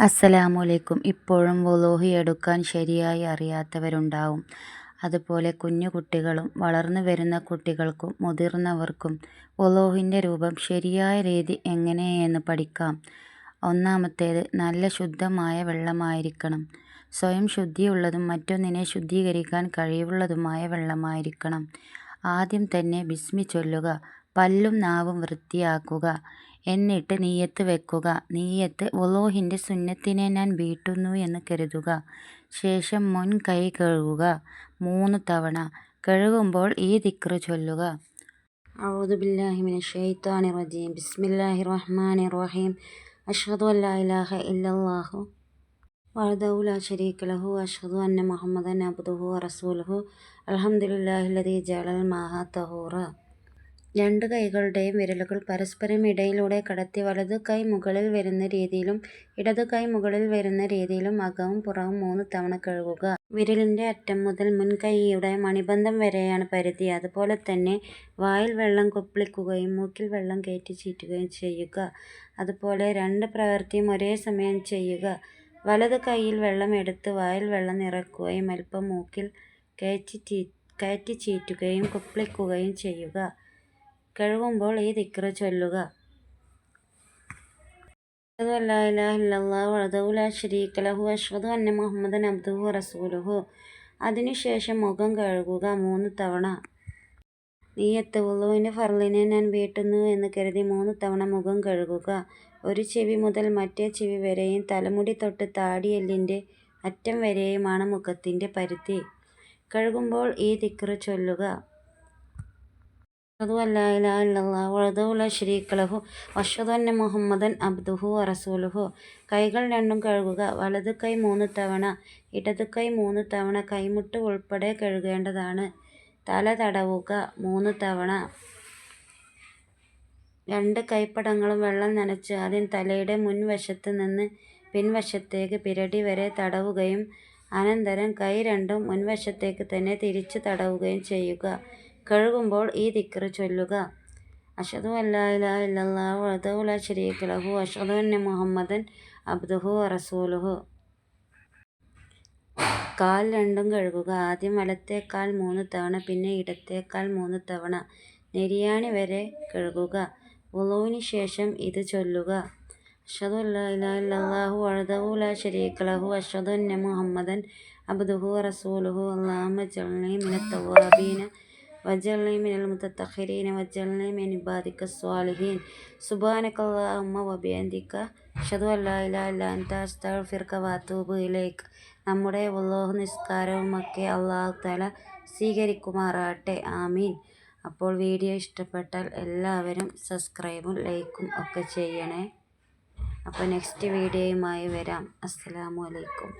അസ്സലാമലൈക്കും ഇപ്പോഴും വുളൂഹ് എടുക്കാൻ ശരിയായി അറിയാത്തവരുണ്ടാവും. അതുപോലെ കുഞ്ഞു കുട്ടികളും വളർന്നു വരുന്ന കുട്ടികൾക്കും മുതിർന്നവർക്കും വുളൂഹിന്റെ രൂപം ശരിയായ രീതി എങ്ങനെയെന്ന് പഠിക്കാം. ഒന്നാമത്തേത് നല്ല ശുദ്ധമായ വെള്ളമായിരിക്കണം. സ്വയം ശുദ്ധിയുള്ളതും മറ്റൊന്നിനെ ശുദ്ധീകരിക്കാൻ കഴിവുള്ളതുമായ വെള്ളമായിരിക്കണം. ആദ്യം തന്നെ ബിസ്മി ചൊല്ലുക. പല്ലും നാവും വൃത്തിയാക്കുക. എന്നിട്ട് നീയത്ത് വെക്കുക. നീയത്ത് വളുഹിന്റെ സുന്നത്തിനെ ഞാൻ വീട്ടുന്നു എന്ന് കരുതുക. ശേഷം മുൻ കൈ കഴുകുക മൂന്ന് തവണ. കഴുകുമ്പോൾ ഈ ദിക്ർ ചൊല്ലുക. അഊദു ബില്ലാഹി മിനശ്ശൈത്വാനി റജീം. ബിസ്മില്ലാഹിർ റഹ്മാനിർ റഹീം. അശ്ഹദു അല്ലാ ഇല്ലല്ലാഹു വഹ്ദഹു ലാ ശരീക ലഹു വഅശ്ഹദു അന്ന മുഹമ്മദൻ അബ്ദുഹു വറസൂലുഹു അൽഹംദുലില്ലാഹില്ലദീ ജഅലൽ മാഅ തഹൂറ രണ്ട് കൈകളുടെയും വിരലുകൾ പരസ്പരം ഇടയിലൂടെ കടത്തി വലതു കൈ മുകളിൽ വരുന്ന രീതിയിലും ഇടതു കൈ മുകളിൽ വരുന്ന രീതിയിലും അകവും പുറവും മൂന്ന് തവണ കഴുകുക. വിരലിന്റെ അറ്റം മുതൽ മുൻകൈയുടെ മണിബന്ധം വരെയാണ് പരിധി. അതുപോലെ തന്നെ വായിൽ വെള്ളം കുപ്പിളിക്കുകയും മൂക്കിൽ വെള്ളം കയറ്റി ചീറ്റുകയും ചെയ്യുക. അതുപോലെ രണ്ട് പ്രവൃത്തിയും ഒരേ സമയം ചെയ്യുക. വലത് കൈയിൽ വെള്ളം എടുത്ത് വായിൽ വെള്ളം നിറക്കുകയും അല്പം മൂക്കിൽ കയറ്റി ചീ കയറ്റി ചീറ്റുകയും കുപ്പിളിക്കുകയും ചെയ്യുക. കഴുകുമ്പോൾ ഈ ദിക്ർ ചൊല്ലുക. അഷ്ഹദു അന്ന മുഹമ്മദൻ അബ്ദുഹു റസൂലുഹു അതിനുശേഷം മുഖം കഴുകുക മൂന്ന് തവണ. നിയ്യത്ത് വുളൂഇന്റെ ഫർലിനെ ഞാൻ വീട്ടുന്നു എന്ന് കരുതി മൂന്ന് തവണ മുഖം കഴുകുക. ഒരു ചെവി മുതൽ മറ്റേ ചെവി വരെയും തലമുടി തൊട്ട് താടിയെല്ലിന്റെ അറ്റം വരെയുമാണ് മുഖത്തിന്റെ പരിധി. കഴുകുമ്പോൾ ഈ തിക്കറ് ചൊല്ലുക. അഷ്ഹദു അല്ലാ ഇലാഹ ഇല്ലല്ലാഹു വഹ്ദഹു ലാ ശരീക ലഹു വഅഷ്ഹദു അന്ന മുഹമ്മദൻ അബ്ദുഹു വറസൂലുഹു. കൈകൾ രണ്ടും കഴുകുക. വലത് കൈ മൂന്ന് തവണ ഇടത് കൈ മൂന്ന് തവണ കൈമുട്ട് ഉൾപ്പെടെ കഴുകേണ്ടതാണ്. തല തടവുക മൂന്ന് തവണ. രണ്ട് കൈപ്പടങ്ങളും വെള്ളം നനച്ച് ആദ്യം തലയുടെ മുൻവശത്ത് നിന്ന് പിൻവശത്തേക്ക് പിരടി വരെ തടവുകയും അനന്തരം കൈ രണ്ടും മുൻവശത്തേക്ക് തന്നെ തിരിച്ച് തടവുകയും ചെയ്യുക. കഴുകുമ്പോൾ ഈ ദിക്ർ ചൊല്ലുക. അഷദു അല്ലാഹു ലാ ഇലാഹ ഇല്ലല്ലാഹു വഹ്ദഹു ലാ ശരീക ലഹു വഅഷ്ഹദു അന്ന മുഹമ്മദൻ അബ്ദുഹു റസൂലുഹു കാൽ രണ്ടും കഴുകുക. ആദ്യം വലത്തേക്കാൽ കാൽ മൂന്ന് തവണ പിന്നെ ഇടത്തെ കാൽ മൂന്ന് തവണ നെരിയാണി വരെ കഴുകുക. ഉളവിന് ശേഷം ഇത് ചൊല്ലുക. അഷദു അല്ലാഹു ലാ ഇലാഹ ഇല്ലല്ലാഹു വഹ്ദഹു ലാ ശരീക ലഹു വഅഷ്ഹദു അന്ന മുഹമ്മദൻ അബ്ദുഹു റസൂലുഹു അല്ലാഹുമ്മ ചൊല്ലി മിനത് തവ്വാബീന من മിനൽ മുതത്തഹിരീന من മിൻ الصالحين سبحانك اللهم وبحمدك വബിഹംദിക അഷ്ഹദു അൻ ലാ ഇലാഹ ഇല്ല അൻത അസ്തഗ്ഫിറുക വഅതൂബു ഇലൈക്. നമ്മുടെ വുളൂഹ് നിസ്കാരവുമൊക്കെ അല്ലാഹു തആല സ്വീകരിക്കുമാറാകട്ടെ. ആമീൻ. അപ്പോൾ വീഡിയോ ഇഷ്ടപ്പെട്ടാൽ എല്ലാവരും സബ്സ്ക്രൈബും ലൈക്കും ഒക്കെ ചെയ്യണേ. അപ്പോൾ നെക്സ്റ്റ് വീഡിയോയുമായി വരാം. അസ്സലാമു അലൈക്കും.